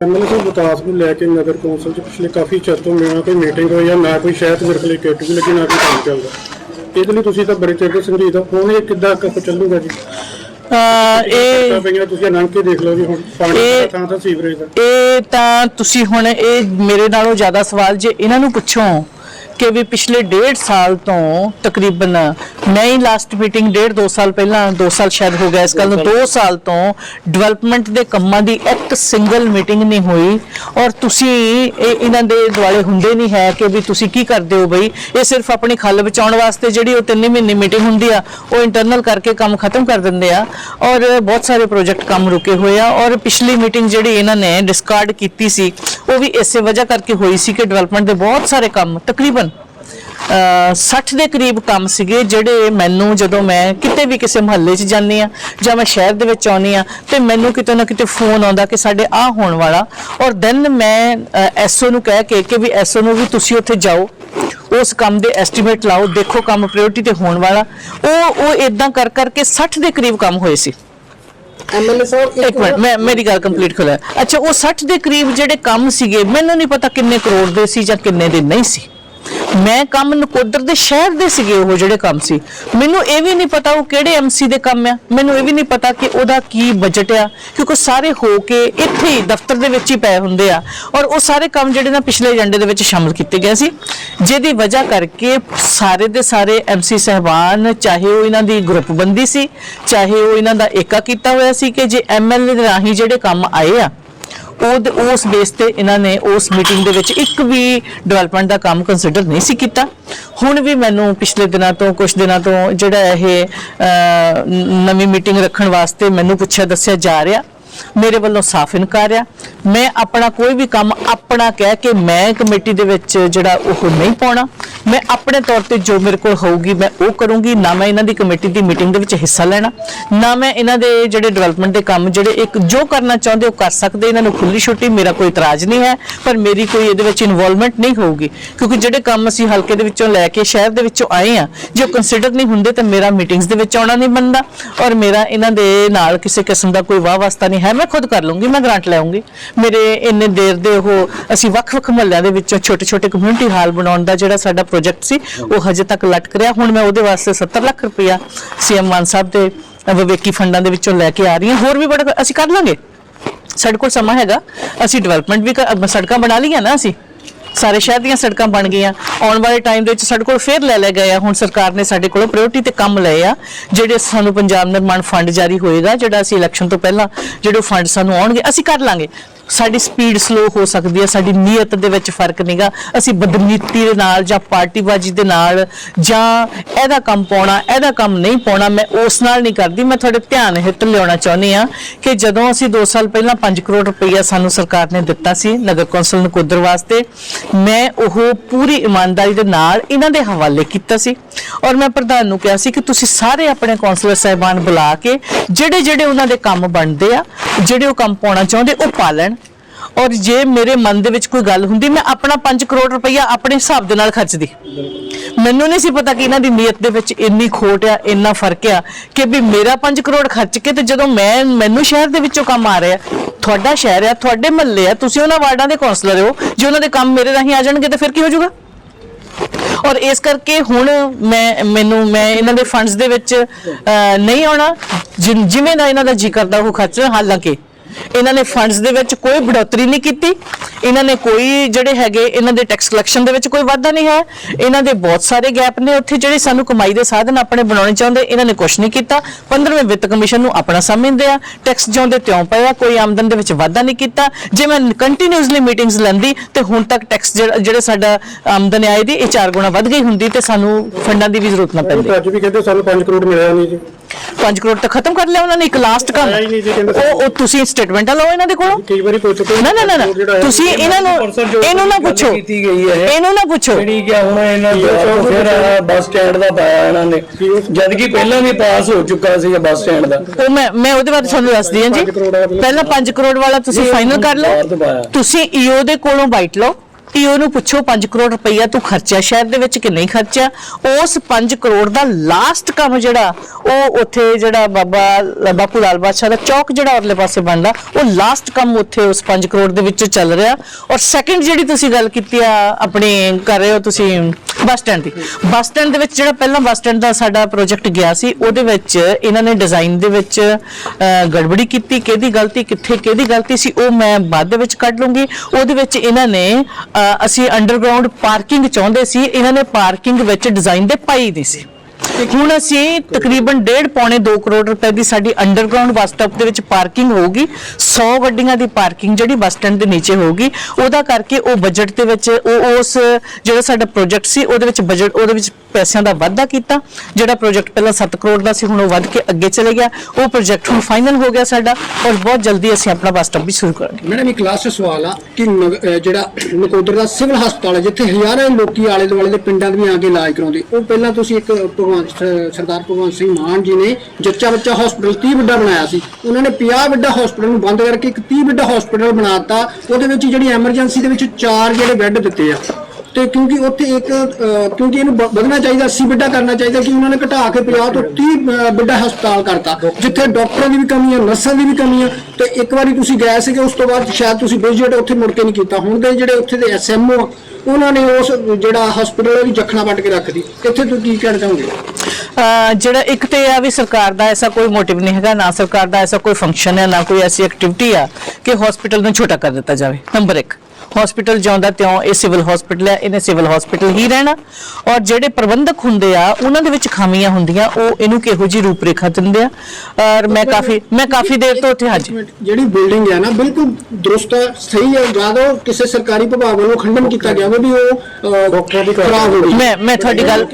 MLA ਸਾਹਿਬ ਵਿਕਾਸ ਨੂੰ ਲੈ ਕੇ ਨਗਰ council ਚ ਪਿਛਲੇ ਕਾਫੀ ਚਿਰ ਤੋਂ ਨਾ ਕੋਈ ਮੀਟਿੰਗ ਹੋਈ ਆ ਨਾ ਕੋਈ ਸ਼ਾਇਦ ਮੇਰੇ ਕੋਲ ਕਿਟ ਲੱਗੀ ਨਾ ਕੋਈ ਕੰਮ ਚੱਲਦਾ। ਇਹਦੇ ਲਈ ਤੁਸੀਂ ਤਾਂ ਬੜੇ ਚਿਰ ਦੇ ਸੰਗੀਤ ਹੋ। ਹੁਣ ਇਹ ਕਿੱਦਾਂ ਕੁ ਚੱਲੂਗਾ ਜੀ? ਇਹ ਤਾਂ ਪਈਆਂ ਤੁਸੀਂ ਲੰਘ ਕੇ ਦੇਖ ਲਓ ਜੀ ਹੁਣ ਪਾਣੀ ਦਾ ਥਾਂ ਤਾਂ ਸੀਵਰੇਜ ਦਾ। ਇਹ ਤਾਂ ਤੁਸੀਂ ਹੁਣ ਇਹ ਮੇਰੇ ਨਾਲੋਂ ਜ਼ਿਆਦਾ ਸਵਾਲ ਜੇ ਇਹਨਾਂ ਨੂੰ ਪੁੱਛੋ ਕਿ ਵੀ ਪਿਛਲੇ ਡੇਢ ਸਾਲ ਤੋਂ ਤਕਰੀਬਨ ਮੈਂ ਹੀ ਲਾਸਟ ਮੀਟਿੰਗ ਡੇਢ ਦੋ ਸਾਲ ਪਹਿਲਾਂ ਦੋ ਸਾਲ ਸ਼ਾਇਦ ਹੋ ਗਿਆ ਇਸ ਗੱਲ ਨੂੰ ਦੋ ਸਾਲ। ਤੋਂ ਡਿਵੈਲਪਮੈਂਟ ਦੇ ਕੰਮਾਂ ਦੀ ਇੱਕ ਸਿੰਗਲ ਮੀਟਿੰਗ ਨਹੀਂ ਹੋਈ ਔਰ ਤੁਸੀਂ ਇਹ ਇਹਨਾਂ ਦੇ ਦੁਆਲੇ ਹੁੰਦੇ ਨਹੀਂ ਹੈ ਕਿ ਵੀ ਤੁਸੀਂ ਕੀ ਕਰਦੇ ਹੋ ਬਈ? ਇਹ ਸਿਰਫ ਆਪਣੀ ਖੱਲ ਬਚਾਉਣ ਵਾਸਤੇ ਜਿਹੜੀ ਉਹ ਤਿੰਨ ਮਹੀਨੇ ਮੀਟਿੰਗ ਹੁੰਦੀ ਆ ਉਹ ਇੰਟਰਨਲ ਕਰਕੇ ਕੰਮ ਖਤਮ ਕਰ ਦਿੰਦੇ ਆ ਔਰ ਬਹੁਤ ਸਾਰੇ ਪ੍ਰੋਜੈਕਟ ਕੰਮ ਰੁਕੇ ਹੋਏ ਆ ਔਰ ਪਿਛਲੀ ਮੀਟਿੰਗ ਜਿਹੜੀ ਇਹਨਾਂ ਨੇ ਡਿਸਕਾਰਡ ਕੀਤੀ ਸੀ ਉਹ ਵੀ ਇਸੇ ਵਜ੍ਹਾ ਕਰਕੇ ਹੋਈ ਸੀ ਕਿ ਡਿਵੈਲਪਮੈਂਟ ਦੇ ਬਹੁਤ ਸਾਰੇ ਕੰਮ ਤਕਰੀਬਨ 60 ਦੇ ਕਰੀਬ ਕੰਮ ਸੀਗੇ ਜਿਹੜੇ ਮੈਨੂੰ ਜਦੋਂ ਮੈਂ ਕਿਤੇ ਵੀ ਕਿਸੇ ਮਹੱਲੇ 'ਚ ਜਾਂਦੀ ਆ ਜਾਂ ਮੈਂ ਸ਼ਹਿਰ ਦੇ ਵਿੱਚ ਆਉਣੀ ਆ ਤੇ ਮੈਨੂੰ ਕਿਤੇ ਨਾ ਕਿਤੇ ਫੋਨ ਆਉਂਦਾ ਕਿ ਸਾਡੇ ਆ ਹੋਣ ਵਾਲਾ। ਔਰ ਦੈਨ ਮੈਂ ਐਸਓ ਨੂੰ ਕਹਿ ਕੇ ਕਿ ਵੀ ਐਸਓ ਨੂੰ ਵੀ ਤੁਸੀਂ ਉੱਥੇ ਜਾਓ। ਉਸ ਕੰਮ ਦੇ ਐਸਟੀਮੇਟ ਲਾਓ ਦੇਖੋ ਕੰਮ ਪ੍ਰਾਇੋਰਟੀ ਤੇ ਹੋਣ ਵਾਲਾ। ਉਹ ਉਹ ਇਦਾਂ ਕਰ ਕਰਕੇ 60 ਦੇ ਕਰੀਬ ਕੰਮ ਹੋਏ ਸੀ। ਐਮਐਲਏ ਸਾਹਿਬ ਇੱਕ ਮਿੰਟ ਮੈਂ ਮੇਰੀ ਗੱਲ ਕੰਪਲੀਟ ਕਰ ਲੈ। ਅੱਛਾ ਉਹ 60 ਦੇ ਕਰੀਬ ਜਿਹੜੇ ਕੰਮ ਸੀਗੇ ਮੈਨੂੰ ਨਹੀਂ ਪਤਾ ਕਿੰਨੇ ਕਰੋੜ ਦੇ ਸੀ ਜਾਂ ਕਿੰਨੇ ਦੇ ਨਹੀਂ ਸੀ। ਮੈਂ ਕੰਮ ਨਕੋਦਰ ਦੇ ਸ਼ਹਿਰ ਦੇ ਸੀਗੇ ਉਹ ਜਿਹੜੇ ਕੰਮ ਸੀ। ਮੈਨੂੰ ਇਹ ਵੀ ਨਹੀਂ ਪਤਾ ਉਹ ਕਿਹੜੇ ਐਮਸੀ ਦੇ ਕੰਮ ਆ। ਮੈਨੂੰ ਇਹ ਵੀ ਨਹੀਂ ਪਤਾ ਕਿ ਉਹਦਾ ਕੀ ਬਜਟ ਆ, ਕਿਉਂਕਿ ਸਾਰੇ ਹੋ ਕੇ ਇੱਥੇ ਹੀ ਦਫ਼ਤਰ ਦੇ ਵਿੱਚ ਹੀ ਪਏ ਹੁੰਦੇ ਆ। ਔਰ ਉਹ ਸਾਰੇ ਕੰਮ ਜਿਹੜੇ ਨਾ ਪਿਛਲੇ ਏਜੰਡੇ ਦੇ ਵਿੱਚ ਸ਼ਾਮਲ ਕੀਤੇ ਗਏ ਸੀ। ਜਿਹਦੀ ਵਜ੍ਹਾ ਕਰਕੇ ਸਾਰੇ ਦੇ ਸਾਰੇ ਐਮਸੀ ਸਹਿਬਾਨ, ਚਾਹੇ ਉਹ ਇਹਨਾਂ ਦੀ ਗਰੁੱਪਬੰਦੀ ਸੀ, ਚਾਹੇ ਉਹ ਇਹਨਾਂ ਦਾ ਏਕਾ ਕੀਤਾ ਹੋਇਆ ਸੀ ਕਿ ਜੇ ਐਮਐਲਏ ਦੇ ਰਾਹੀਂ ਜਿਹੜੇ ਕੰਮ ਆਏ ਆ ਉਹ ਉਸ ਬੇਸ ਤੇ ਇਹਨਾਂ ਨੇ ਉਸ ਮੀਟਿੰਗ ਦੇ ਵਿੱਚ ਇੱਕ ਵੀ ਡਿਵੈਲਪਮੈਂਟ ਦਾ ਕੰਮ ਕੰਸੀਡਰ ਨਹੀਂ ਸੀ ਕੀਤਾ। ਹੁਣ ਵੀ ਮੈਨੂੰ ਪਿਛਲੇ ਦਿਨਾਂ ਤੋਂ ਕੁਝ ਦਿਨਾਂ ਤੋਂ ਜਿਹੜਾ ਇਹ ਨਵੀਂ ਮੀਟਿੰਗ ਰੱਖਣ ਵਾਸਤੇ ਮੈਨੂੰ ਪੁੱਛਿਆ, ਦੱਸਿਆ ਜਾ ਰਿਹਾ। ਮੇਰੇ ਵੱਲੋਂ ਸਾਫ਼ ਇਨਕਾਰ ਆ। ਮੈਂ ਆਪਣਾ ਕੋਈ ਵੀ ਕੰਮ ਆਪਣਾ ਕਹਿ ਕੇ ਮੈਂ ਕਮੇਟੀ ਦੇ ਵਿੱਚ ਜਿਹੜਾ ਉਹ ਨਹੀਂ ਪਾਉਣਾ। ਮੈਂ ਆਪਣੇ ਤੌਰ ਤੇ ਜੋ ਮੇਰੇ ਕੋਲ ਹੋਊਗੀ ਮੈਂ ਉਹ ਕਰੂੰਗੀ, ਨਾ ਮੈਂ ਇਹਨਾਂ ਦੀ ਕਮੇਟੀ ਦੀ ਮੀਟਿੰਗ ਦੇ ਵਿੱਚ ਹਿੱਸਾ ਲੈਣਾ, ਨਾ ਮੈਂ ਇਹਨਾਂ ਦੇ ਜਿਹੜੇ ਡਿਵੈਲਪਮੈਂਟ ਦੇ ਕੰਮ ਜਿਹੜੇ ਇੱਕ ਜੋ ਕਰਨਾ ਚਾਹੁੰਦੇ ਉਹ ਕਰ ਸਕਦੇ, ਇਹਨਾਂ ਨੂੰ ਖੁੱਲੀ ਛੁੱਟੀ, ਮੇਰਾ ਕੋਈ ਇਤਰਾਜ਼ ਨਹੀਂ ਹੈ, ਪਰ ਮੇਰੀ ਕੋਈ ਇਹਦੇ ਵਿੱਚ ਇਨਵੋਲਵਮੈਂਟ ਨਹੀਂ ਹੋਊਗੀ। ਕਿਉਂਕਿ ਜਿਹੜੇ ਕੰਮ ਅਸੀਂ ਹਲਕੇ ਦੇ ਵਿੱਚੋਂ ਲੈ ਕੇ ਸ਼ਹਿਰ ਦੇ ਵਿੱਚੋਂ ਆਏ ਆ ਜੇ ਉਹ ਕੰਸੀਡਰ ਨਹੀਂ ਹੁੰਦੇ ਤਾਂ ਮੇਰਾ ਮੀਟਿੰਗਸ ਦੇ ਵਿੱਚ ਆਉਣਾ ਨਹੀਂ ਬਣਦਾ ਔਰ ਮੇਰਾ ਇਹਨਾਂ ਦੇ ਨਾਲ ਕਿਸੇ ਕਿਸਮ ਦਾ ਕੋਈ ਵਾਹ ਵਾਸਤਾ ਨਹੀਂ ਹੈ, ਮੈਂ ਖੁਦ ਕਰ ਲੂੰਗੀ ਮੈਂ ਗ੍ਰਾਂਟ ਲੈਉਂਗੀ ਮੇਰੇ ਇੰਨੇ ਦੇਰ ਦੇ ਉਹ, ਅਸੀਂ ਵੱਖ-ਵੱਖ ਮਹੱਲਿਆਂ ਦੇ ਵਿੱਚੋਂ ਛੋਟੇ-ਛੋਟੇ ਕਮਿਊਨਿਟੀ ਹਾਲ ਬਣਾਉਣ ਦਾ ਜਿਹੜਾ ਸਾਡਾ ਪ੍ਰੋਜੈਕਟ ਸੀ, ਉਹ ਹਜੇ ਤੱਕ ਲਟਕ ਰਿਹਾ ਹੁਣ ਮੈਂ ਉਹਦੇ ਵਾਸਤੇ 70 ਲੱਖ ਰੁਪਇਆ ਸੀਐਮ ਮਾਨ ਸਾਹਿਬ ਦੇ ਵਿਵੇਕੀ ਫੰਡਾਂ ਦੇ ਵਿੱਚੋਂ ਲੈ ਕੇ ਆ ਰਹੀ ਹਾਂ। ਹੋਰ ਵੀ ਬੜਾ ਅਸੀਂ ਕਰ ਲਾਂਗੇ। ਸਾਡੇ ਕੋਲ ਸਮਾਂ ਹੈਗਾ। ਅਸੀਂ ਡਿਵੈਲਪਮੈਂਟ ਵੀ ਕਰ- ਸੜਕਾਂ ਬਣਾ ਲਈਆਂ ਨਾ ਅਸੀਂ। ਸਾਰੇ ਸ਼ਹਿਰ ਦੀਆਂ ਸੜਕਾਂ ਬਣ ਗਈਆਂ। ਆਉਣ ਵਾਲੇ ਟਾਈਮ ਦੇ ਵਿੱਚ ਸਾਡੇ ਕੋਲ ਫੇਰ ਲੈ ਲੈ ਗਏ ਆ। ਹੁਣ ਸਰਕਾਰ ਨੇ ਸਾਡੇ ਕੋਲੋਂ ਪ੍ਰਾਇੋਰਟੀ ਤੇ ਕੰਮ ਲਏ ਆ, ਜਿਹੜੇ ਸਾਨੂੰ ਪੰਜਾਬ ਨਿਰਮਾਣ ਫੰਡ ਜਾਰੀ ਹੋਏਗਾ, ਜਿਹੜਾ ਅਸੀਂ ਇਲੈਕਸ਼ਨ ਤੋਂ ਪਹਿਲਾਂ ਜਿਹੜੇ ਫੰਡ ਸਾਨੂੰ ਆਉਣਗੇ, ਅਸੀਂ ਕਰ ਲਾਂਗੇ। ਸਾਡੀ ਸਪੀਡ ਸਲੋ ਹੋ ਸਕਦੀ ਹੈ, ਸਾਡੀ ਨੀਅਤ ਦੇ ਵਿੱਚ ਫ਼ਰਕ ਨਹੀਂਗਾ। ਅਸੀਂ ਬਦਨੀਤੀ ਦੇ ਨਾਲ ਜਾਂ ਪਾਰਟੀਬਾਜ਼ੀ ਦੇ ਨਾਲ ਜਾਂ ਇਹਦਾ ਕੰਮ ਪਾਉਣਾ, ਇਹਦਾ ਕੰਮ ਨਹੀਂ ਪਾਉਣਾ, ਮੈਂ ਉਸ ਨਾਲ ਨਹੀਂ ਕਰਦੀ। ਮੈਂ ਤੁਹਾਡੇ ਧਿਆਨ ਹਿੱਤ ਲਿਆਉਣਾ ਚਾਹੁੰਦੀ ਆ ਕਿ ਜਦੋਂ ਅਸੀਂ 2 ਸਾਲ ਪਹਿਲਾਂ 5 ਕਰੋੜ ਰੁਪਈਆ ਸਾਨੂੰ ਸਰਕਾਰ ਨੇ ਦਿੱਤਾ ਸੀ, ਨਗਰ ਕੌਂਸਲ ਨਕੋਦਰ ਵਾਸਤੇ, ਮੈਂ ਉਹ ਪੂਰੀ ਇਮਾਨਦਾਰੀ ਦੇ ਨਾਲ ਇਹਨਾਂ ਦੇ ਹਵਾਲੇ ਕੀਤਾ ਸੀ। ਔਰ ਮੈਂ ਪ੍ਰਧਾਨ ਨੂੰ ਕਿਹਾ ਸੀ ਕਿ ਤੁਸੀਂ ਸਾਰੇ ਆਪਣੇ ਕੌਂਸਲਰ ਸਾਹਿਬਾਨ ਬੁਲਾ ਕੇ ਜਿਹੜੇ ਜਿਹੜੇ ਉਹਨਾਂ ਦੇ ਕੰਮ ਬਣਦੇ ਆ, ਜਿਹੜੇ ਉਹ ਕੰਮ ਪਾਉਣਾ ਚਾਹੁੰਦੇ, ਉਹ ਪਾਲਣ ਔਰ ਜੇ ਮੇਰੇ ਮਨ ਦੇ ਵਿੱਚ ਕੋਈ ਗੱਲ ਹੁੰਦੀ, ਮੈਂ ਆਪਣਾ 5 ਕਰੋੜ ਰੁਪਈਆ ਆਪਣੇ ਹਿਸਾਬ ਦੇ ਨਾਲ ਖਰਚਦੀ। ਮੈਨੂੰ ਨਹੀਂ ਸੀ ਪਤਾ ਕਿ ਇਹਨਾਂ ਦੀ ਨੀਅਤ ਦੇ ਵਿੱਚ ਇੰਨੀ ਖੋਟ ਆ, ਇੰਨਾ ਫ਼ਰਕ ਆ ਕਿ ਵੀ ਮੇਰਾ 5 ਕਰੋੜ ਖਰਚ ਕੇ ਤੇ ਜਦੋਂ ਮੈਂ, ਮੈਨੂੰ ਸ਼ਹਿਰ ਦੇ ਵਿੱਚੋਂ ਕੰਮ ਆ ਰਿਹਾ, ਤੁਹਾਡਾ ਸ਼ਹਿਰ ਆ, ਤੁਹਾਡੇ ਮਹੱਲੇ ਆ, ਤੁਸੀਂ ਉਹਨਾਂ ਵਾਰਡਾਂ ਦੇ ਕੌਂਸਲਰ ਹੋ, ਜੇ ਉਹਨਾਂ ਦੇ ਕੰਮ ਮੇਰੇ ਰਾਹੀਂ ਆ ਜਾਣਗੇ ਤਾਂ ਫਿਰ ਕੀ ਹੋ ਜਾਊਗਾ? ਔਰ ਇਸ ਕਰਕੇ ਹੁਣ ਮੈਂ, ਮੈਨੂੰ, ਮੈਂ ਇਹਨਾਂ ਦੇ ਫੰਡਸ ਦੇ ਵਿੱਚ ਨਹੀਂ ਆਉਣਾ, ਜਿ- ਜਿਵੇਂ ਦਾ ਇਹਨਾਂ ਦਾ ਜੀ ਕਰਦਾ ਉਹ ਖਰਚ ਹਾਲਾਂਕਿ। ਇਹਨਾਂ ਨੇ ਫੰਡਸ ਦੇ ਵਿੱਚ ਕੋਈ ਬੜੋਤਰੀ ਨਹੀਂ ਕੀਤੀ। ਇਹਨਾਂ ਨੇ ਕੋਈ ਜਿਹੜੇ ਹੈਗੇ ਇਹਨਾਂ ਦੇ ਟੈਕਸ ਕਲੈਕਸ਼ਨ ਦੇ ਵਿੱਚ ਕੋਈ ਵਾਧਾ ਨਹੀਂ ਹੈ ਇਹਨਾਂ ਦੇ ਬਹੁਤ ਸਾਰੇ ਗੈਪ ਨੇ ਉੱਥੇ ਜਿਹੜੇ ਸਾਨੂੰ ਕਮਾਈ ਦੇ ਸਾਧਨ ਆਪਣੇ ਬਣਾਉਣੇ ਚਾਹੁੰਦੇ ਇਹਨਾਂ ਨੇ ਕੁਝ ਨਹੀਂ ਕੀਤਾ। 15ਵੇਂ ਵਿੱਤ ਕਮਿਸ਼ਨ ਨੂੰ ਆਪਣਾ ਸਮਝਦੇ ਆ ਟੈਕਸ ਜਿਉਂਦੇ ਤਿਉਂ ਪਏ ਆ ਕੋਈ ਆਮਦਨ ਦੇ ਵਿੱਚ ਵਾਧਾ ਨਹੀਂ ਕੀਤਾ। ਜੇ ਮੈਂ ਕੰਟੀਨਿਊਸਲੀ ਮੀਟਿੰਗਸ ਲੈਂਦੀ ਤੇ ਹੁਣ ਤੱਕ ਟੈਕਸ ਜਿਹੜੇ ਸਾਡਾ ਆਮਦਨ ਆਏ ਦੀ ਇਹ ਚਾਰ ਗੁਣਾ ਵੱਧ ਗਈ ਹੁੰਦੀ ਤੇ ਸਾਨੂੰ ਫੰਡਾਂ ਦੀ ਵੀ ਜ਼ਰੂਰਤ ਨਾ ਪੈਂਦੀ। ਅੱਜ ਵੀ ਕਹਿੰਦੇ ਸਾਨੂੰ 5 ਕਰੋੜ ਮਿਲਿਆ ਨਹੀਂ ਜੀ। 5 ਕਰੋੜ ਤਾਂ ਖਤਮ ਕਰ ਲਿਆ ਉਹਨਾਂ ਨੇ ਇੱਕ ਲਾਸਟ ਕੰਮ ਉਹ ਤੁਸੀਂ ਸਟੇਟਮੈਂਟਾਂ ਲਓ ਇਹਨਾਂ ਦੇ ਕੋਲੋਂ। ਕਈ ਵਾਰੀ ਪੁੱਛ ਕੇ ਨਾ ਨਾ ਨਾ ਤੁਸੀਂ ਇਹਨਾਂ ਨੂੰ ਇਹਨੂੰ ਨਾ ਪੁੱਛੋ। ਕੀਤੀ ਗਈ ਹੈ ਇਹਨੂੰ ਨਾ ਪੁੱਛੋ। ਜਿਹੜੀ ਕਿ ਹੁਣ ਇਹਨਾਂ ਦਾ ਫਿਰ ਆਹ ਬੱਸ ਸਟੈਂਡ ਦਾ ਪਾਇਆ ਇਹਨਾਂ ਨੇ। ਜਦ ਕਿ ਪਹਿਲਾਂ ਵੀ ਪਾਸ ਹੋ ਚੁੱਕਾ ਸੀ ਬੱਸ ਸਟੈਂਡ ਦਾ। ਉਹ ਮੈਂ ਮੈਂ ਉਹਦੇ ਬਾਰੇ ਤੁਹਾਨੂੰ ਦੱਸਦੀ ਹਾਂ ਜੀ। ਪਹਿਲਾਂ 5 ਕਰੋੜ ਵਾਲਾ ਤੁਸੀਂ ਫਾਈਨਲ ਕਰ ਬਾਹਰ ਤੋਂ ਪਾਇਆ। ਲਓ ਤੁਸੀਂ ਈਓ ਦੇ ਕੋਲੋਂ ਬਾਈਟ ਲਓ। ਕਿ ਉਹਨੂੰ ਪੁੱਛੋ 5 ਕਰੋੜ ਰੁਪਈਆ ਤੂੰ ਖਰਚਿਆ ਸ਼ਹਿਰ ਦੇ ਵਿੱਚ ਕਿ ਨਹੀਂ ਖਰਚਿਆ? ਉਸ 5 ਕਰੋੜ ਦਾ ਲਾਸਟ ਕੰਮ ਜਿਹੜਾ, ਉਹ ਉੱਥੇ ਜਿਹੜਾ ਬਾਬਾ ਬਾਪੂ ਲਾਲ ਬਾਦਸ਼ਾਹ ਦਾ ਚੌਕ ਜਿਹੜਾ ਉਰਲੇ ਪਾਸੇ ਬਣਦਾ, ਉਹ ਲਾਸਟ ਕੰਮ ਉੱਥੇ ਉਸ 5 ਕਰੋੜ ਦੇ ਵਿੱਚ ਚੱਲ ਰਿਹਾ। ਔਰ ਸੈਕੰਡ ਜਿਹੜੀ ਤੁਸੀਂ ਗੱਲ ਕੀਤੀ ਆ, ਆਪਣੇ ਕਰ ਰਹੇ ਹੋ ਤੁਸੀਂ ਬੱਸ ਸਟੈਂਡ ਦੀ। ਬੱਸ ਸਟੈਂਡ ਦੇ ਵਿੱਚ ਜਿਹੜਾ ਪਹਿਲਾਂ ਬੱਸ ਸਟੈਂਡ ਦਾ ਸਾਡਾ ਪ੍ਰੋਜੈਕਟ ਗਿਆ ਸੀ, ਉਹਦੇ ਵਿੱਚ ਇਹਨਾਂ ਨੇ ਡਿਜ਼ਾਈਨ ਦੇ ਵਿੱਚ ਗੜਬੜੀ ਕੀਤੀ, ਕਿਹਦੀ ਗਲਤੀ, ਕਿੱਥੇ ਕਿਹਦੀ ਗਲਤੀ ਸੀ, ਉਹ ਮੈਂ ਬਾਅਦ ਦੇ ਵਿੱਚ ਕੱਢ ਲੂੰਗੀ। ਉਹਦੇ ਵਿੱਚ ਇਹਨਾਂ ਨੇ ਅਸੀਂ ਅੰਡਰਗਰਾਉਂਡ ਪਾਰਕਿੰਗ ਚਾਹੁੰਦੇ ਸੀ ਇਹਨਾਂ ਨੇ ਪਾਰਕਿੰਗ ਵਿੱਚ ਡਿਜ਼ਾਈਨ ਦੇ ਪਾਈ ਨਹੀਂ ਸੀ। ਹੁਣ ਅਸੀਂ ਤਕਰੀਬਨ 1.5 ਪੌਣੇ 2 ਕਰੋੜ ਰੁਪਏ ਦੀ ਸਾਡੀ ਅੰਡਰਗਰਾਉਂਡ ਬੱਸ ਸਟਾਪ ਦੇ ਵਿੱਚ ਪਾਰਕਿੰਗ ਹੋਊਗੀ। 100 ਗੱਡੀਆਂ ਦੀ ਪਾਰਕਿੰਗ ਜਿਹੜੀ ਬੱਸ ਸਟੈਂਡ ਦੇ ਨੀਚੇ ਹੋਊਗੀ। ਉਹਦਾ ਕਰਕੇ ਉਹ ਬਜਟ ਦੇ ਵਿੱਚ ਉਹ ਉਸ ਜਿਹੜਾ ਸਾਡਾ ਪ੍ਰੋਜੈਕਟ ਸੀ, ਉਹਦੇ ਵਿੱਚ ਬਜਟ ਉਹਦੇ ਵਿੱਚ ਪੈਸਿਆਂ ਦਾ ਵਾਧਾ ਕੀਤਾ। ਜਿਹੜਾ ਪ੍ਰੋਜੈਕਟ ਪਹਿਲਾਂ 7 ਕਰੋੜ ਦਾ ਸੀ, ਹੁਣ ਉਹ ਵੱਧ ਕੇ ਅੱਗੇ ਚਲੇ ਗਿਆ। ਉਹ ਪ੍ਰੋਜੈਕਟ ਹੁਣ ਫਾਈਨਲ ਹੋ ਗਿਆ ਸਾਡਾ ਔਰ ਬਹੁਤ ਜਲਦੀ ਅਸੀਂ ਆਪਣਾ ਬੱਸ ਸਟਾਪ ਵੀ ਸ਼ੁਰੂ ਕਰਾਂਗੇ। ਮੈਡਮ, ਇੱਕ ਲਾਸਟ ਸਵਾਲ ਆ ਕਿ ਜਿਹੜਾ ਨਕੋਦਰ ਦਾ ਸਿਵਲ ਹਸਪਤਾਲ ਹੈ, ਜਿੱਥੇ ਹਜ਼ਾਰਾਂ ਲੋਕੀ ਆਲੇ ਦੁਆਲੇ ਦੇ ਪਿੰਡਾਂ ਦੇ ਵੀ ਆ ਕੇ ਇਲਾਜ ਕਰਾਉਂਦੇ, ਉਹ ਪਹਿਲਾਂ ਤੁਸੀਂ ਇੱਕ ਭਗਵੰਤ ਸ- ਸਰਦਾਰ ਭਗਵੰਤ ਸਿੰਘ ਮਾਨ ਜੀ ਨੇ ਜੱਚਾ ਬੱਚਾ ਹਸਪੀਟਲ 30 ਵੱਡਾ ਬਣਾਇਆ ਸੀ। ਉਹਨਾਂ ਨੇ 50 ਵੱਡਾ ਹਸਪੀਟਲ ਨੂੰ ਬੰਦ ਕਰਕੇ ਇੱਕ 30 ਵੱਡਾ ਹਸਪੀਟਲ ਬਣਾਤਾ ਉਹਦੇ ਵਿੱਚ ਜਿਹੜੀ ਐਮਰਜੈਂਸੀ ਦੇ ਵਿੱਚ ਚਾਰ ਜਿਹੜੇ ਬੈੱਡ ਦਿੱਤੇ ਆ। ਤੇ ਕਿਉਂਕਿ ਉੱਥੇ ਇੱਕ ਕਿਉਂਕਿ ਇਹਨੂੰ ਵਧਣਾ ਚਾਹੀਦਾ 80 ਵੱਡਾ ਕਰਨਾ ਚਾਹੀਦਾ ਕਿ ਉਹਨਾਂ ਨੇ ਘਟਾ ਕੇ 50 ਤੋਂ 30 ਅਹ, ਹਸਪਤਾਲ ਕਰਤਾ। ਜਿੱਥੇ ਡਾਕਟਰਾਂ ਦੀ ਵੀ ਕਮੀ ਹੈ ਨਰਸਾਂ ਦੀ ਵੀ ਕਮੀ ਹੈ ਤੇ ਇੱਕ ਵਾਰੀ ਤੁਸੀਂ ਗਏ ਸੀਗੇ ਉਸ ਤੋਂ ਬਾਅਦ ਸ਼ਾਇਦ ਤੁਸੀਂ ਵਿਜ਼ਿਟ ਉੱਥੇ ਮੁੜ ਕੇ ਨਹੀਂ ਕੀਤਾ। ਹੁਣ ਦੇ ਜਿਹੜੇ ਉੱਥੇ ਦੇ ਐਸਐਮਓ ਉਹਨਾਂ ਨੇ ਉਸ ਜਿਹੜਾ ਹਸਪੀਟਲ ਉਹਦੀ ਜਖਣਾ ਵੱਟ ਕੇ ਰੱਖਦੀ ਇੱਥੇ ਤੁਸੀਂ ਕੀ ਕਹਿਣਾ ਚਾਹੋਗੇ? ਜਿਹੜਾ ਇੱਕ ਤੇ ਆ ਵੀ ਸਰਕਾਰ ਦਾ ਐਸਾ ਕੋਈ ਮੋਟਿਵ ਨਹੀਂ ਹੈਗਾ ਨਾ ਸਰਕਾਰ ਦਾ ਐਸਾ ਕੋਈ ਫੰਕਸ਼ਨ ਹੈ ਨਾ ਕੋਈ ਐਸੀ ਐਕਟੀਵਿਟੀ ਆ ਕਿ ਹਸਪੀਟਲ ਨੂੰ ਛੋਟਾ ਕਰ ਦਿੱਤਾ ਜਾਵੇ ਨੰਬਰ 1 ਹਸਪੀਟਲ ਜਿਉਂਦਾ ਤਿਉਂ ਇਹ ਸਿਵਲ ਹਸਪੀਟਲ ਹੈ ਇਹਨੇ ਸਿਵਲ ਹਸਪੀਟਲ ਹੀ ਰਹਿਣਾ। ਔਰ ਜਿਹੜੇ ਪ੍ਰਬੰਧਕ ਹੁੰਦੇ ਆ ਉਹਨਾਂ ਦੇ ਵਿੱਚ ਖਾਮੀਆਂ ਹੁੰਦੀਆਂ ਉਹ ਇਹਨੂੰ ਕਿਹੋ ਜੀ ਰੂਪਰੇਖਾ ਦਿੰਦੇ ਆ। ਔਰ ਮੈਂ ਕਾਫੀ ਮੈਂ ਕਾਫੀ ਦੇਰ ਤੋਂ ਉੱਥੇ ਹਾਜੀ ਜਿਹੜੀ ਬਿਲਡਿੰਗ ਹੈ ਨਾ ਬਿਲਕੁਲ ਦਰੁਸਤ ਹੈ ਸਹੀ ਹੈ ਜ਼ਿਆਦਾ ਕਿਸੇ ਸਰਕਾਰੀ ਵਿਭਾਗ ਵੱਲੋਂ ਖੰਡਨ ਕੀਤਾ ਗਿਆ ਵਾ ਵੀ ਉਹ ਡਾਕਟਰਾਂ ਦੀ ਖਰਾਬ ਹੋ ਗਈ। ਮੈਂ ਮੈਂ ਤੁਹਾਡੀ ਗੱਲ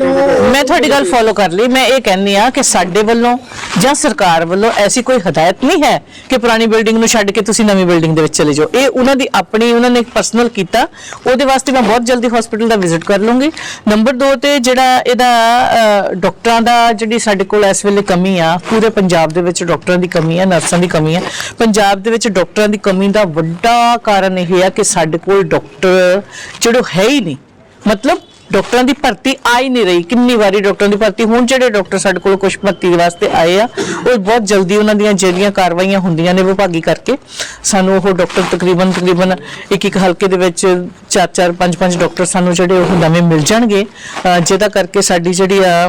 ਮੈਂ ਤੁਹਾਡੀ ਗੱਲ ਫੋਲੋ ਕਰ ਲਈ। ਮੈਂ ਇਹ ਕਹਿੰਨੀ ਆ ਕਿ ਸਾਡੇ ਵੱਲੋਂ ਜਾਂ ਸਰਕਾਰ ਵੱਲੋਂ ਐਸੀ ਕੋਈ ਹਦਾਇਤ ਨਹੀਂ ਹੈ ਕਿ ਪੁਰਾਣੀ ਬਿਲਡਿੰਗ ਨੂੰ ਛੱਡ ਕੇ ਤੁਸੀਂ ਨਵੀਂ ਬਿਲਡਿੰਗ ਦੇ ਵਿੱਚ ਚਲੇ ਜਾਓ। ਇਹ ਉਹਨਾਂ ਦੀ ਆਪਣੀ ਉਹਨਾਂ ਨੇ ਪਰਸਨਲ ਕੀਤਾ ਉਹਦੇ ਵਾਸਤੇ ਮੈਂ ਬਹੁਤ ਜਲਦੀ ਹਸਪੀਟਲ ਦਾ ਵਿਜ਼ਿਟ ਕਰ ਲੂੰਗੀ ਨੰਬਰ 2 ਤੇ ਜਿਹੜਾ ਇਹਦਾ ਅਹ, ਡਾਕਟਰਾਂ ਦਾ ਜਿਹੜੀ ਸਾਡੇ ਕੋਲ ਇਸ ਵੇਲੇ ਕਮੀ ਆ ਪੂਰੇ ਪੰਜਾਬ ਦੇ ਵਿੱਚ ਡਾਕਟਰਾਂ ਦੀ ਕਮੀ ਆ ਨਰਸਾਂ ਦੀ ਕਮੀ ਆ। ਪੰਜਾਬ ਦੇ ਵਿੱਚ ਡਾਕਟਰਾਂ ਦੀ ਕਮੀ ਦਾ ਵੱਡਾ ਕਾਰਨ ਇਹ ਆ ਕਿ ਸਾਡੇ ਕੋਲ ਡਾਕਟਰ ਜਿਹੜੇ ਹੈ ਹੀ ਨਹੀਂ। ਮਤਲਬ ਡਾਕਟਰਾਂ ਦੀ ਭਰਤੀ ਆ ਹੀ ਨਹੀਂ ਰਹੀ। ਕਿੰਨੀ ਵਾਰੀ ਡਾਕਟਰਾਂ ਦੀ ਭਰਤੀ। ਹੁਣ ਜਿਹੜੇ ਡਾਕਟਰ ਸਾਡੇ ਕੋਲ ਕੁਝ ਭਰਤੀ ਦੇ ਵਾਸਤੇ ਆਏ ਆ, ਉਹ ਬਹੁਤ ਜਲਦੀ ਉਹਨਾਂ ਦੀਆਂ ਜਿਹੜੀਆਂ ਕਾਰਵਾਈਆਂ ਹੁੰਦੀਆਂ ਨੇ ਵਿਭਾਗੀ ਕਰਕੇ ਸਾਨੂੰ ਉਹ ਡਾਕਟਰ ਤਕਰੀਬਨ ਤਕਰੀਬਨ ਇੱਕ ਇੱਕ ਹਲਕੇ ਦੇ ਵਿੱਚ ਚਾਰ ਚਾਰ, ਪੰਜ ਪੰਜ ਡਾਕਟਰ ਸਾਨੂੰ ਜਿਹੜੇ ਉਹ ਨਵੇਂ ਮਿਲ ਜਾਣਗੇ। ਜਿਹਦਾ ਕਰਕੇ ਸਾਡੀ ਜਿਹੜੀ ਆ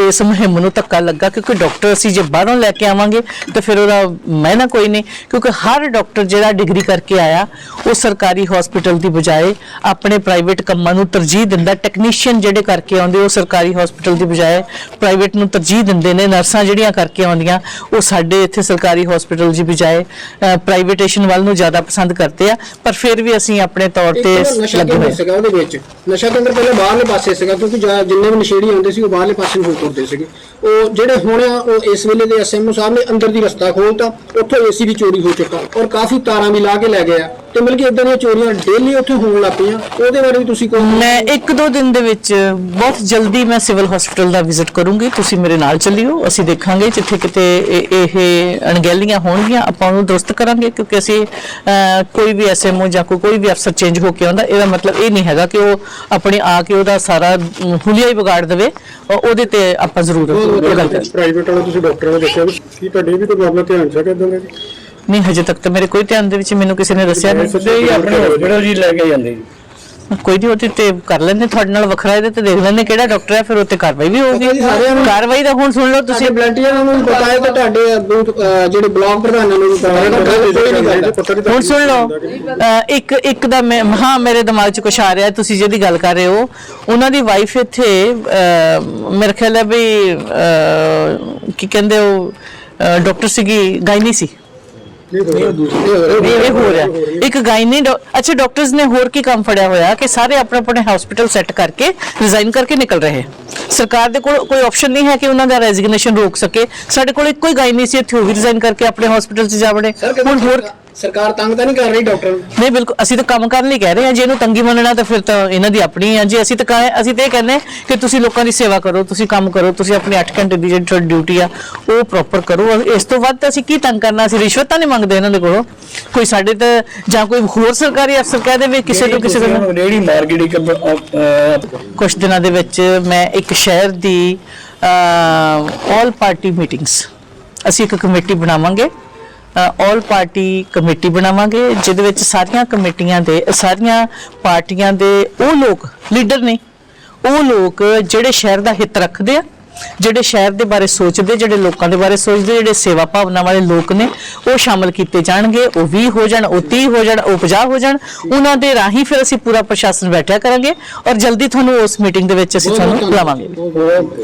ਇਸ ਮੁਹਿੰਮ ਨੂੰ ਧੱਕਾ ਲੱਗਾ ਕਿਉਂਕਿ ਡਾਕਟਰ ਅਸੀਂ ਜੇ ਬਾਹਰੋਂ ਲੈ ਕੇ ਆਵਾਂਗੇ ਤਾਂ ਫਿਰ ਉਹਦਾ ਮਹਿਨਾ ਕੋਈ ਨਹੀਂ ਕਿਉਂਕਿ ਹਰ ਡਾਕਟਰ ਜਿਹੜਾ ਡਿਗਰੀ ਕਰਕੇ ਆਇਆ ਉਹ ਸਰਕਾਰੀ ਹਸਪੀਟਲ ਦੀ ਬਜਾਏ ਆਪਣੇ ਪ੍ਰਾਈਵੇਟ ਕੰਮਾਂ ਨੂੰ ਤਰਜੀਹ ਦਿੰਦਾ ਟੈਕਨੀਸ਼ੀਅਨ ਜਿਹੜੇ ਕਰਕੇ ਆਉਂਦੇ ਉਹ ਸਰਕਾਰੀ ਹਸਪੀਟਲ ਦੀ ਬਜਾਏ ਪ੍ਰਾਈਵੇਟ ਨੂੰ ਤਰਜੀਹ ਦਿੰਦੇ ਨੇ ਨਰਸਾਂ ਜਿਹੜੀਆਂ ਕਰਕੇ ਆਉਂਦੀਆਂ ਉਹ ਸਾਡੇ ਇੱਥੇ ਸਰਕਾਰੀ ਹਸਪੀਟਲ ਦੀ ਬਜਾਏ ਪ੍ਰਾਈਵੇਟੇਸ਼ਨ ਵੱਲ ਨੂੰ ਜ਼ਿਆਦਾ ਪਸੰਦ ਕਰਦੇ ਆ ਪਰ ਫਿਰ ਵੀ ਅਸੀਂ ਆਪਣੇ ਤੌਰ ਤੇ ਲੱਗੇ ਹੋਏ ਸੀਗਾ ਉਹਦੇ ਵਿੱਚ। ਨਸ਼ਾ ਕੇਂਦਰ ਪਹਿਲਾਂ ਬਾਹਰਲੇ ਪਾਸੇ ਸੀਗਾ ਕਿਉਂਕਿ ਜਿੰਨੇ ਵੀ ਨਸ਼ੇੜੀ ਆਉਂਦੇ ਸੀ ਉਹ ਬਾਹਰਲੇ ਪਾਸੇ ਨੂੰ ਹੋ ਤੁਰਦੇ ਸੀਗੇ। ਉਹ ਜਿਹੜੇ ਹੁਣ ਆ, ਉਹ ਇਸ ਵੇਲੇ ਦੇ ਐਸਐਮਓ ਸਾਹਿਬ ਨੇ ਅੰਦਰ ਦੀ ਰਸਤਾ ਖੋਲਤਾ, ਉੱਥੋਂ ਏਸੀ ਵੀ ਚੋਰੀ ਹੋ ਚੁੱਕਾ ਔਰ ਕਾਫੀ ਤਾਰਾਂ ਵੀ ਲਾ ਕੇ ਲੈ ਗਏ ਆ। ਤੇ ਮਿਲ ਕੇ ਇਦਾਂ ਦੀਆਂ ਚੋਰੀਆਂ ਡੇਲੀ ਉੱਥੇ ਹੋਣ ਲੱਗ ਪਈਆਂ। ਉਹਦੇ ਬਾਰੇ ਵੀ ਤੁਸੀਂ ਕੋਈ ਮੈਂ ਇੱਕ ਦੋ ਦਿਨ ਦੇ ਵਿੱਚ ਬਹੁਤ ਜਲਦੀ ਮੈਂ ਸਿਵਲ ਹਸਪੀਟਲ ਦਾ ਵਿਜ਼ਿਟ ਕਰੂੰਗੀ। ਤੁਸੀਂ ਮੇਰੇ ਨਾਲ ਚੱਲਿਓ ਅਸੀਂ ਦੇਖਾਂਗੇ ਜਿੱਥੇ ਕਿਤੇ ਇਹ- ਇਹ ਅਣਗਹਿਲੀਆਂ ਹੋਣਗੀਆਂ ਆਪਾਂ ਉਹਨੂੰ ਦਰੁਸਤ ਕਰਾਂਗੇ ਕਿਉਂਕਿ ਅਸੀਂ ਅਹ, ਕੋਈ ਵੀ ਐਸਐਮਓ ਜਾਂ ਕੋਈ ਕੋਈ ਵੀ ਅਫਸਰ ਚੇਂਜ ਹੋ ਕੇ ਆਉਂਦਾ ਇਹਦਾ ਮਤਲਬ ਇਹ ਨਹੀਂ ਹੈਗਾ ਕਿ ਉਹ ਆਪਣੇ ਆ ਕੇ ਉਹਦਾ ਸਾਰਾ ਅਮ, ਹੁਲੀਆ ਹੀ ਵਿਗਾੜ ਦੇਵੇ। ਉਹਦੇ ਤੇ ਆਪਾਂ ਜ਼ਰੂਰ ਇਹ ਗੱਲ ਕਰਾਂਗੇ। ਪ੍ਰਾਈਵੇਟ ਵਾਲਾ ਤੁਸੀਂ ਡਾਕਟਰਾਂ ਨੂੰ ਦੱਸਿਆ ਵੀ ਕੀ ਤੁਹਾਡੇ ਵੀ ਕੋਈ ਮਾਮਲਾ ਧਿਆਨ ਚ ਆ ਕਿ ਇਦਾਂ ਦਾ? ਜੀ ਨਹੀਂ ਹਜੇ ਤੱਕ ਤਾਂ ਮੇਰੇ ਕੋਈ ਧਿਆਨ ਦੇ ਵਿੱਚ ਮੈਨੂੰ ਕਿਸੇ ਨੇ ਦੱਸਿਆ ਨਹੀਂ। ਸਿੱਧੇ ਹੀ ਆਪਣੇ ਹਸਪੀਟਲ ਜੀ ਲੈ ਕੇ ਜਾਂਦੇ ਜੀ। ਕੋਈ ਨਹੀਂ ਉਹਦੇ ਤੇ ਕਰ ਲੈਂਦੇ ਤੁਹਾਡੇ ਨਾਲ ਵੱਖਰਾ ਇਹਦੇ ਤੇ ਦੇਖ ਲੈਂਦੇ ਕਿਹੜਾ ਡਾਕਟਰ ਹੈ ਫਿਰ ਉੱਤੇ ਕਾਰਵਾਈ ਵੀ ਹੋਊਗੀ। ਕਾਰਵਾਈ ਤਾਂ ਹੁਣ ਸੁਣ ਲਓ ਤੁਸੀਂ। ਵਲੰਟੀਅਰਾਂ ਨੂੰ ਵੀ ਪਤਾ ਹੈ ਤੇ ਤੁਹਾਡੇ ਜਿਹੜੇ ਬਲਾਕ ਪ੍ਰਧਾਨਾਂ ਨੂੰ ਵੀ ਪਤਾ ਹੈ ਗੱਲ ਕੋਈ ਨਹੀਂ ਕਰਦਾ। ਪਤਾ ਨਹੀਂ ਹੁਣ ਸੁਣ ਲਓ ਇੱਕ ਇੱਕ ਦਾ ਮੈਂ ਹਾਂ ਮੇਰੇ ਦਿਮਾਗ 'ਚ ਕੁਝ ਆ ਰਿਹਾ ਤੁਸੀਂ ਜਿਹਦੀ ਗੱਲ ਕਰ ਰਹੇ ਹੋ ਉਹਨਾਂ ਦੀ ਵਾਈਫ ਇੱਥੇ ਮੇਰੇ ਖਿਆਲ ਹੈ ਵੀ ਕੀ ਕਹਿੰਦੇ ਉਹ ਡਾਕਟਰ ਸੀਗੀ ਗਾਇਨੀ ਸੀ। ਇਹ ਹੋ ਰਿਹਾ। ਇੱਕ ਗਾਇਨੀ ਡਾਕ- ਅੱਛਾ ਡਾਕਟਰਸ ਨੇ ਹੋਰ ਕੀ ਕੰਮ ਫੜਿਆ ਹੋਇਆ ਕਿ ਸਾਰੇ ਆਪਣੇ ਆਪਣੇ ਹਸਪੀਟਲ ਸੈੱਟ ਕਰਕੇ ਰਿਜ਼ਾਈਨ ਕਰਕੇ ਨਿਕਲ ਰਹੇ। ਸਰਕਾਰ ਦੇ ਕੋਲ ਕੋਈ ਆਪਸ਼ਨ ਨਹੀਂ ਹੈ ਕਿ ਉਹਨਾਂ ਦਾ ਰੈਜ਼ਿਗਨੇਸ਼ਨ ਰੋਕ ਸਕੇ। ਸਾਡੇ ਕੋਲ ਇੱਕੋ ਹੀ ਗਾਇਨੀ ਸੀ ਇੱਥੇ ਉਹ ਵੀ ਰਿਜ਼ਾਈਨ ਕਰਕੇ ਆਪਣੇ ਹਸਪੀਟਲ 'ਚ ਜਾ ਵੜੇ। ਹੁਣ ਹੋਰ ਸਰਕਾਰ ਤੰਗ ਤਾਂ ਨਹੀਂ ਕਰ ਰਹੀ ਡਾਕਟਰ ਨੂੰ? ਨਹੀਂ ਬਿਲਕੁਲ ਅਸੀਂ ਤਾਂ ਕੰਮ ਕਰਨ ਲਈ ਕਹਿ ਰਹੇ ਹਾਂ। ਜੇ ਇਹਨੂੰ ਤੰਗੀ ਮੰਨਣਾ ਤਾਂ ਫਿਰ ਤਾਂ ਇਹਨਾਂ ਦੀ ਆਪਣੀ ਹੈ। ਜੀ ਅਸੀਂ ਤਾਂ ਕਹੇ ਅਸੀਂ ਤਾਂ ਕਹਿੰਦੇ ਕਿ ਤੁਸੀਂ ਲੋਕਾਂ ਦੀ ਸੇਵਾ ਕਰੋ ਤੁਸੀਂ ਕੰਮ ਕਰੋ ਤੁਸੀਂ ਆਪਣੀ 8 ਘੰਟੇ ਦੀ ਜਿਹੜੀ ਤੁਹਾਡੀ ਡਿਊਟੀ ਆ ਉਹ ਪ੍ਰੋਪਰ ਕਰੋ। ਇਸ ਤੋਂ ਵੱਧ ਤਾਂ ਅਸੀਂ ਕੀ ਤੰਗ ਕਰਨਾ? ਅਸੀਂ ਰਿਸ਼ਵਤ ਤਾਂ ਨਹੀਂ ਮੰਗਦੇ ਇਹਨਾਂ ਦੇ ਕੋਲੋਂ। ਕੋਈ ਸਾਡੇ ਤੇ ਜਾਂ ਕੋਈ ਹੋਰ ਸਰਕਾਰੀ ਅਫਸਰ ਕਹਿ ਦੇਵੇ ਕਿਸੇ ਤੋਂ ਕਿਸੇ ਤੋਂ। ਰੇੜੀ ਮਾਰਕੀਟ ਕੁਝ ਦਿਨਾਂ ਦੇ ਵਿੱਚ ਮੈਂ ਇੱਕ ਸ਼ਹਿਰ ਦੀ ਆਲ ਪਾਰਟੀ ਮੀਟਿੰਗਸ ਅਸੀਂ ਇੱਕ ਕਮੇਟੀ ਬਣਾਵਾਂਗੇ। ਆਲ ਪਾਰਟੀ ਕਮੇਟੀ ਬਣਾਵਾਂਗੇ ਜਿਹਦੇ ਵਿੱਚ ਸਾਰੀਆਂ ਕਮੇਟੀਆਂ ਦੇ ਸਾਰੀਆਂ ਪਾਰਟੀਆਂ ਦੇ ਉਹ ਲੋਕ ਲੀਡਰ ਨੇ। ਉਹ ਲੋਕ ਜਿਹੜੇ ਸ਼ਹਿਰ ਦਾ ਹਿੱਤ ਰੱਖਦੇ ਆ ਜਿਹੜੇ ਸ਼ਹਿਰ ਦੇ ਬਾਰੇ ਸੋਚਦੇ ਜਿਹੜੇ ਲੋਕਾਂ ਦੇ ਬਾਰੇ ਸੋਚਦੇ ਜਿਹੜੇ ਸੇਵਾ ਭਾਵਨਾ ਵਾਲੇ ਲੋਕ ਨੇ ਉਹ ਸ਼ਾਮਲ ਕੀਤੇ ਜਾਣਗੇ ਉਹ 20 ਹੋ ਜਾਣ ਉਹ 30 ਹੋ ਜਾਣ ਉਹ 50 ਹੋ ਜਾਣ। ਉਹਨਾਂ ਦੇ ਰਾਹੀਂ ਫਿਰ ਅਸੀਂ ਪੂਰਾ ਪ੍ਰਸ਼ਾਸਨ ਬੈਠਿਆ ਕਰਾਂਗੇ ਔਰ ਜਲਦੀ ਤੁਹਾਨੂੰ ਉਸ ਮੀਟਿੰਗ ਦੇ ਵਿੱਚ ਅਸੀਂ ਤੁਹਾਨੂੰ ਬੁਲਾਵਾਂਗੇ। ਧੰਨਵਾਦ।